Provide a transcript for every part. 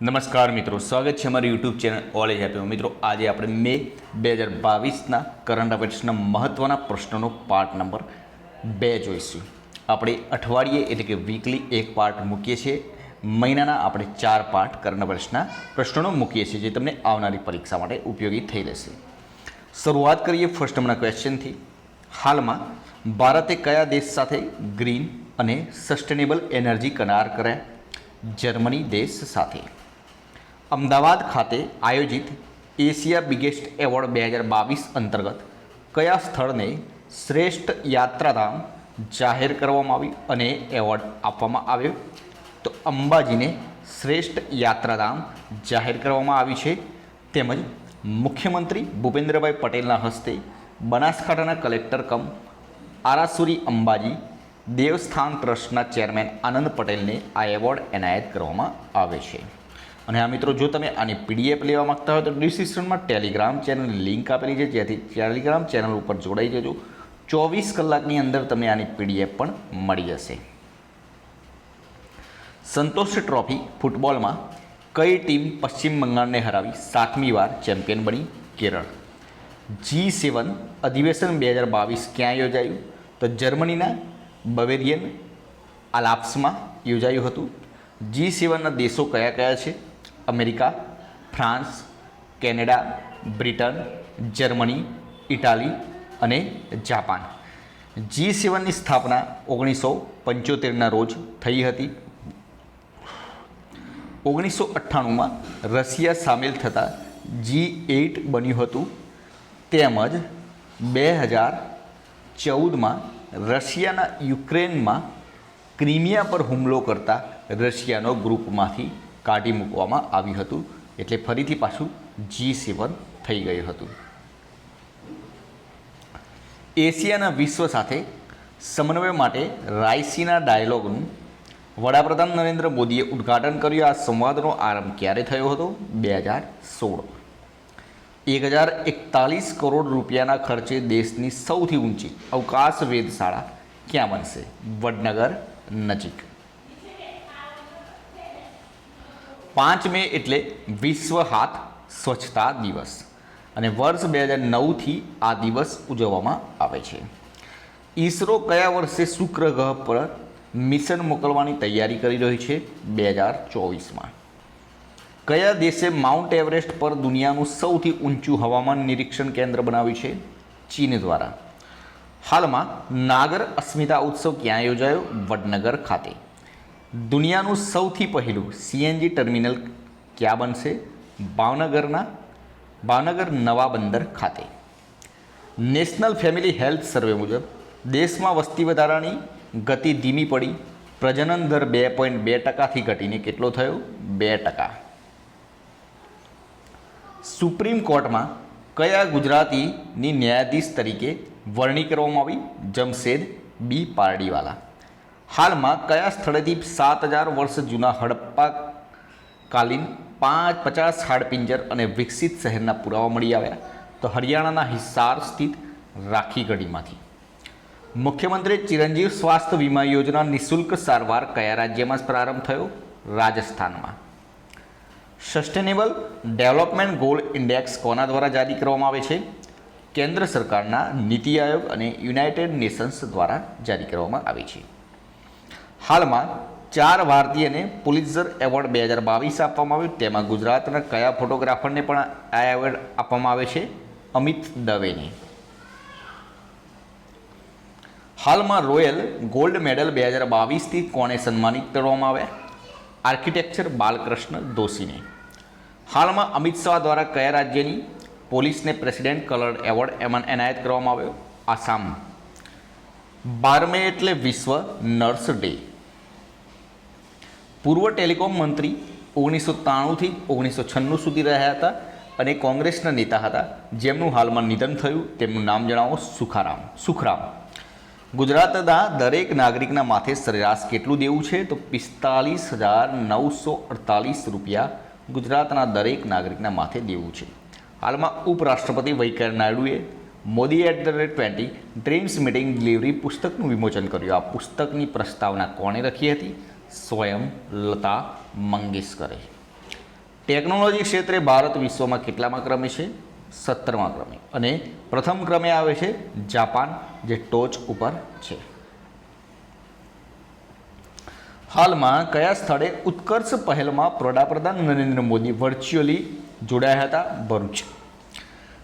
નમસ્કાર મિત્રો, સ્વાગત છે અમારી યુટ્યુબ ચેનલ ઓલેજ હેપીમાં મિત્રો, આજે આપણે મે બે હજાર બાવીસના કરંટ અફેર્સના મહત્ત્વના પ્રશ્નોનો પાર્ટ નંબર બે જોઈશું. આપણે અઠવાડિયે એટલે કે વીકલી એક પાર્ટ મૂકીએ છીએ. મહિનાના આપણે ચાર પાર્ટ કરંટ અફેર્સના પ્રશ્નો મૂકીએ છીએ, જે તમને આવનારી પરીક્ષા માટે ઉપયોગી થઈ રહેશે. શરૂઆત કરીએ ફર્સ્ટ નંબરના ક્વેશ્ચનથી હાલમાં ભારતે કયા દેશ સાથે ગ્રીન અને સસ્ટેનેબલ એનર્જી કરાર કર્યા? જર્મની દેશ સાથે. અમદાવાદ ખાતે આયોજિત એશિયા બિગેસ્ટ એવોર્ડ બે હજાર બાવીસ અંતર્ગત કયા સ્થળને શ્રેષ્ઠ યાત્રાધામ જાહેર કરવામાં આવી અને એવોર્ડ આપવામાં આવ્યો? તો અંબાજીને શ્રેષ્ઠ યાત્રાધામ જાહેર કરવામાં આવી છે. તેમજ મુખ્યમંત્રી ભૂપેન્દ્રભાઈ પટેલના હસ્તે બનાસકાંઠાના કલેક્ટર કમ આરાસુરી અંબાજી દેવસ્થાન ટ્રસ્ટના ચેરમેન આનંદ પટેલને આ એવોર્ડ એનાયત કરવામાં આવે છે. અને આ મિત્રો, જો તમે આની પીડીએફ લેવા માગતા હોય તો ડિસ્ક્રિપ્શનમાં ટેલિગ્રામ ચેનલની લિંક આપેલી છે. જેથી ટેલિગ્રામ ચેનલ ઉપર જોડાઈ જજો. ચોવીસ કલાકની અંદર તમને આની પીડીએફ પણ મળી જશે. સંતોષ ટ્રોફી ફૂટબોલમાં કઈ ટીમ પશ્ચિમ બંગાળને હરાવી સાતમી વાર ચેમ્પિયન બની? કેરળ. જી સેવન અધિવેશન બે હજાર બાવીસ ક્યાં યોજાયું? તો જર્મનીના બવેરિયન આલાપ્સમાં યોજાયું હતું. જી સેવનના દેશો કયા કયા છે? America, France, Canada, Britain, Germany, Italy અને જાપાન. જી સેવનની સ્થાપના ઓગણીસો પંચોતેરના રોજ થઈ હતી. ઓગણીસો અઠ્ઠાણુંમાં રશિયા સામેલ થતાં જી એઇટ બન્યું હતું. તેમજ બે હજાર ચૌદમાં રશિયાના યુક્રેનમાં ક્રિમિયા પર હુમલો કરતા રશિયાનો ગ્રુપમાંથી કાઢી મૂકવામાં આવ્યું હતું. એટલે ફરીથી પાછું જી સેવન થઈ ગયું હતું. એશિયાના વિશ્વ સાથે સમન્વય માટે રાયસીના ડાયલોગનું વડાપ્રધાન નરેન્દ્ર મોદીએ ઉદ્ઘાટન કર્યું. આ સંવાદનો આરંભ ક્યારે થયો હતો? બે હજાર સોળ. એક હજાર એકતાલીસ કરોડ રૂપિયાના ખર્ચે દેશની સૌથી ઊંચી અવકાશ વેધશાળા ક્યાં બનશે? વડનગર નજીક. પાંચ મે એટલે વિશ્વ હાથ સ્વચ્છતા દિવસ. અને વર્ષ બે હજાર નવથી આ દિવસ ઉજવવામાં આવે છે. ઈસરો કયા વર્ષે શુક્ર ગ્રહ પર મિશન મોકલવાની તૈયારી કરી રહી છે બે હજાર ચોવીસમાં? કયા દેશે માઉન્ટ એવરેસ્ટ પર દુનિયાનું સૌથી ઊંચું હવામાન નિરીક્ષણ કેન્દ્ર બનાવ્યું છે? ચીન દ્વારા. હાલમાં નાગર અસ્મિતા ઉત્સવ ક્યાં યોજાયો? વડનગર ખાતે. દુનિયાનું સૌથી પહેલું સીએનજી ટર્મિનલ ક્યાં બનશે? ભાવનગરના, ભાવનગર નવા બંદર ખાતે. નેશનલ ફેમિલી હેલ્થ સર્વે મુજબ, દેશમાં વસ્તી વધારાની ગતિ ધીમી પડી. પ્રજનન દર બે પોઈન્ટ બે ટકાથી ઘટીને કેટલો થયો? બે ટકા. સુપ્રીમ કોર્ટમાં કયા ગુજરાતીની ન્યાયાધીશ તરીકે વરણી કરવામાં આવી? જમશેદ બી. પારડીવાલા. હાલમાં કયા સ્થળેથી સાત હજાર વર્ષ જૂના હડપ્પા કાલીન પાંચ પચાસ હાડપિંજર અને વિકસિત શહેરના પુરાવા મળી આવ્યા? તો હરિયાણાના હિસાર સ્થિત રાખીગઢીમાંથી. મુખ્યમંત્રી ચિરંજીવ સ્વાસ્થ્ય વીમા યોજના નિઃશુલ્ક સારવાર કયા રાજ્યમાં પ્રારંભ થયો? રાજસ્થાનમાં. સસ્ટેનેબલ ડેવલપમેન્ટ ગોલ ઇન્ડેક્સ કોના દ્વારા જારી કરવામાં આવે છે? કેન્દ્ર સરકારના નીતિ આયોગ અને યુનાઇટેડ નેશન્સ દ્વારા જારી કરવામાં આવે છે. હાલમાં ચાર ભારતીયને પુલિત્ઝર એવોર્ડ બે હજાર બાવીસ આપવામાં આવ્યો. તેમાં ગુજરાતના કયા ફોટોગ્રાફરને પણ આ એવોર્ડ આપવામાં આવે છે? અમિત દવેને. હાલમાં રોયલ ગોલ્ડ મેડલ બે હજાર બાવીસથી કોને સન્માનિત કરવામાં આવ્યા? આર્કિટેક્ચર બાલકૃષ્ણ દોશીને. હાલમાં અમિત શાહ દ્વારા કયા રાજ્યની પોલીસને પ્રેસિડેન્ટ કલર એવોર્ડ એમાં એનાયત કરવામાં આવ્યો? આસામ. બારમે એટલે વિશ્વ નર્સ ડે. પૂર્વ ટેલિકોમ મંત્રી ઓગણીસો ત્રાણુંથી ઓગણીસો છન્નું સુધી રહ્યા હતા અને કોંગ્રેસના નેતા હતા. જેમનું હાલમાં નિધન થયું, તેમનું નામ જણાવો સુખારામ. સુખરામ. ગુજરાતના દરેક નાગરિકના માથે સરેરાશ કેટલું દેવું છે? તો પિસ્તાલીસ હજાર નવસો અડતાલીસ રૂપિયા ગુજરાતના દરેક નાગરિકના માથે દેવું છે. હાલમાં ઉપરાષ્ટ્રપતિ વૈંકૈયા નાયડુએ Modi at the rate twenty dreams meeting delivery પુસ્તકનું વિમોચન કર્યું. આ પુસ્તકની પ્રસ્તાવના કોણે રખી હતી? સ્વયં લતા મંગેશકરે. ટેકનોલોજી ક્ષેત્રે ભારત વિશ્વમાં કેટલામાં ક્રમે છે? સત્તરમા ક્રમે. અને પ્રથમ ક્રમે આવે છે જાપાન, જે ટોચ ઉપર છે. હાલમાં કયા સ્થળે ઉત્કર્ષ પહેલમાં વડાપ્રધાન નરેન્દ્ર મોદી વર્ચ્યુઅલી જોડાયા હતા? ભરૂચ.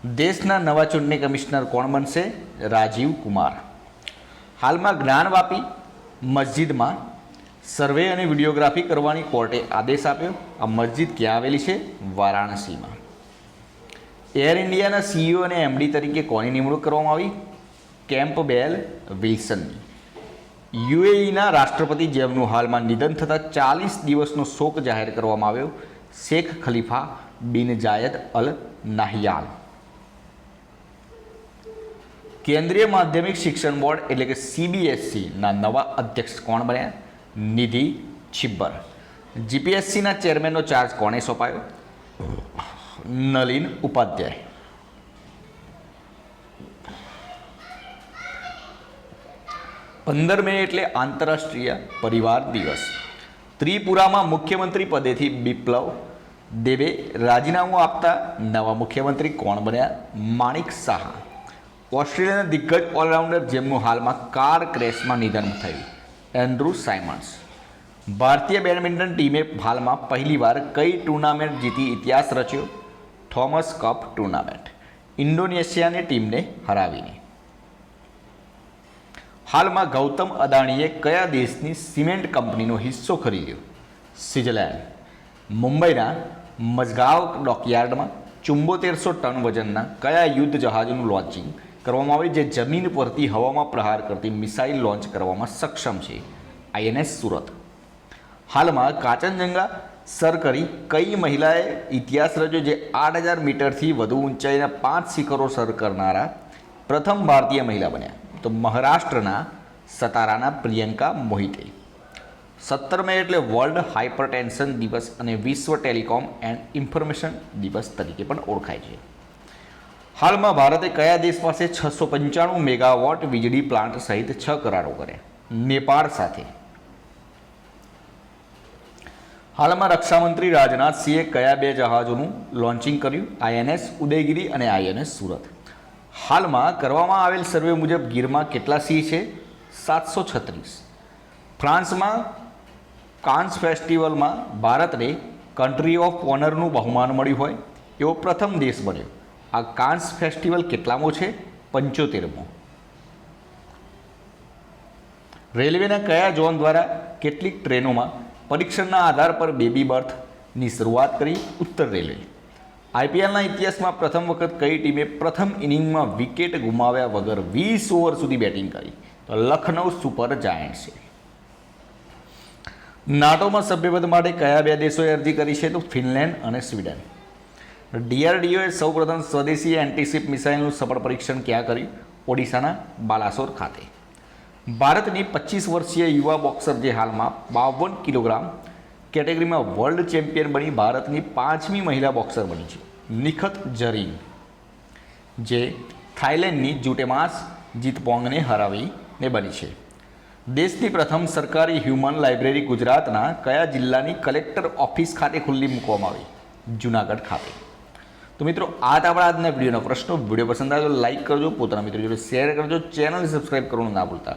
દેશના નવા ચૂંટણી કમિશનર કોણ બનશે? રાજીવ કુમાર. હાલમાં જ્ઞાનવાપી મસ્જિદમાં સર્વે અને વિડીયોગ્રાફી કરવાની કોર્ટે આદેશ આપ્યો. આ મસ્જિદ ક્યાં આવેલી છે? વારાણસીમાં. એર ઇન્ડિયાના સીઈઓ અને એમડી તરીકે કોની નિમણૂક કરવામાં આવી? કેમ્પ બેલ વિલ્સનની. યુએઈના રાષ્ટ્રપતિ જેમનું હાલમાં નિધન થતાં ચાલીસ દિવસનો શોક જાહેર કરવામાં આવ્યો. શેખ ખલીફા બિન જાયદ અલ નાહિયાલ. કેન્દ્રીય માધ્યમિક શિક્ષણ બોર્ડ એટલે કે સીબીએસસીના નવા અધ્યક્ષ કોણ બન્યા? નિધિ છિબ્બર. જીપીએસસીના ચેરમેનનો ચાર્જ કોણે સોંપાયો? નલિન ઉપાધ્યાય. પંદર મે એટલે આંતરરાષ્ટ્રીય પરિવાર દિવસ. ત્રિપુરામાં મુખ્યમંત્રી પદેથી બિપ્લવ દેવે રાજીનામું આપતા નવા મુખ્યમંત્રી કોણ બન્યા? માણિક શાહ ઓસ્ટ્રેલિયાના દિગ્ગજ ઓલરાઉન્ડર જેમનું હાલમાં કાર ક્રેશમાં નિધન થયું. એન્ડ્રુ સાયમન્સ ભારતીય બેડમિન્ટન ટીમે હાલમાં પહેલીવાર કઈ ટુર્નામેન્ટ જીતી ઇતિહાસ રચ્યો? Thomas cup tournament. ઇન્ડોનેશિયાની ટીમને હરાવીને. હાલમાં ગૌતમ અદાણીએ કયા દેશની સિમેન્ટ કંપનીનો હિસ્સો ખરીદ્યો? સ્વિટ્ઝરલેન્ડ. મુંબઈના મઝગાવ ડોકયાર્ડમાં ચુંબોતેરસો ટન વજનના કયા યુદ્ધ જહાજનું લોન્ચિંગ કરવામાં આવે જે જમીન પરથી હવામાં પ્રહાર કરતી મિસાઇલ લોન્ચ કરવામાં સક્ષમ છે. આઈએનએસ સુરત. હાલમાં કાંચનજંગા સર કરી કઈ મહિલાએ ઇતિહાસ રચ્યો જે આઠ હજાર મીટરથી વધુ ઊંચાઈના પાંચ શિખરો સર કરનારા પ્રથમ ભારતીય મહિલા બન્યા. તો મહારાષ્ટ્રના સતારાના પ્રિયંકા મોહિતે. સત્તર મે એટલે વર્લ્ડ હાઇપરટેન્શન દિવસ અને વિશ્વ ટેલિકોમ એન્ડ ઇન્ફોર્મેશન દિવસ તરીકે પણ ઓળખાય છે. હાલમાં ભારતે કયા દેશ પાસે છસો પંચાણું મેગાવોટ વીજળી પ્લાન્ટ સહિત છ કરારો કર્યા? નેપાળ સાથે. હાલમાં રક્ષામંત્રી રાજનાથસિંહે કયા બે જહાજોનું લોન્ચિંગ કર્યું? આઈએનએસ, ઉદયગીરી અને આઈએનએસ સુરત. હાલમાં કરવામાં આવેલ સર્વે મુજબ ગીરમાં કેટલા સિંહ છે? સાતસો છત્રીસ. ફ્રાન્સમાં કાન્સ ફેસ્ટિવલમાં ભારતને કન્ટ્રી ઓફ ઓનરનું બહુમાન મળ્યું હોય એવો પ્રથમ દેશ બન્યો. આ કાન્સ ફેસ્ટિવલ કેટલામો છે? પંચોતેરમો. રેલવેના કયા ઝોન દ્વારા કેટલીક ટ્રેનોમાં પરીક્ષણના આધાર પર બેબી બર્થની શરૂઆત કરી ઉત્તર રેલવે? આઈપીએલના ઇતિહાસમાં પ્રથમ વખત કઈ ટીમે પ્રથમ ઇનિંગમાં વિકેટ ગુમાવ્યા વગર વીસ ઓવર સુધી બેટિંગ કરી? તો લખનૌ સુપર જાયન્ટ છે. નાટોમાં સભ્યપદ માટે કયા બે દેશોએ અરજી કરી છે? તો ફિનલેન્ડ અને સ્વીડન. ડીઆરડીઓએ સૌપ્રથમ સ્વદેશી એન્ટીશિપ મિસાઇલનું સફળ પરીક્ષણ ક્યાં કર્યું? ઓડિશાના બાલાસોર ખાતે. ભારતની પચીસ વર્ષીય યુવા બોક્સર જે હાલમાં બાવન કિલોગ્રામ કેટેગરીમાં વર્લ્ડ ચેમ્પિયન બની ભારતની પાંચમી મહિલા બોક્સર બની છે, નિખત જરીન જે થાઇલેન્ડની જુટેમાસ જીતપોંગને હરાવીને બની છે. દેશની પ્રથમ સરકારી હ્યુમન લાઇબ્રેરી ગુજરાતના કયા જિલ્લાની કલેક્ટર ઓફિસ ખાતે ખુલ્લી મૂકવામાં આવી? જુનાગઢ ખાતે. તો મિત્રો, આ આપણા આજના વિડીયોનો પ્રશ્નો. વીડિયો પસંદ આવે તો લાઇક કરજો, પોતાના મિત્રો જોડે શેર કરજો ચેનલ સબસ્ક્રાઈબ કરવાનું ના ભૂલતા.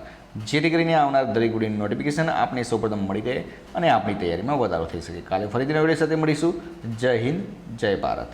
જેથી કરીને આવનાર દરેક વિડીયોની નોટિફિકેશન આપને સૌપ્રથમ મળી જાય અને આપણી તૈયારીમાં વધારો થઈ શકે. કાલે ફરીથી નવા સાથે મળીશું. જય હિન્દ, જય ભારત.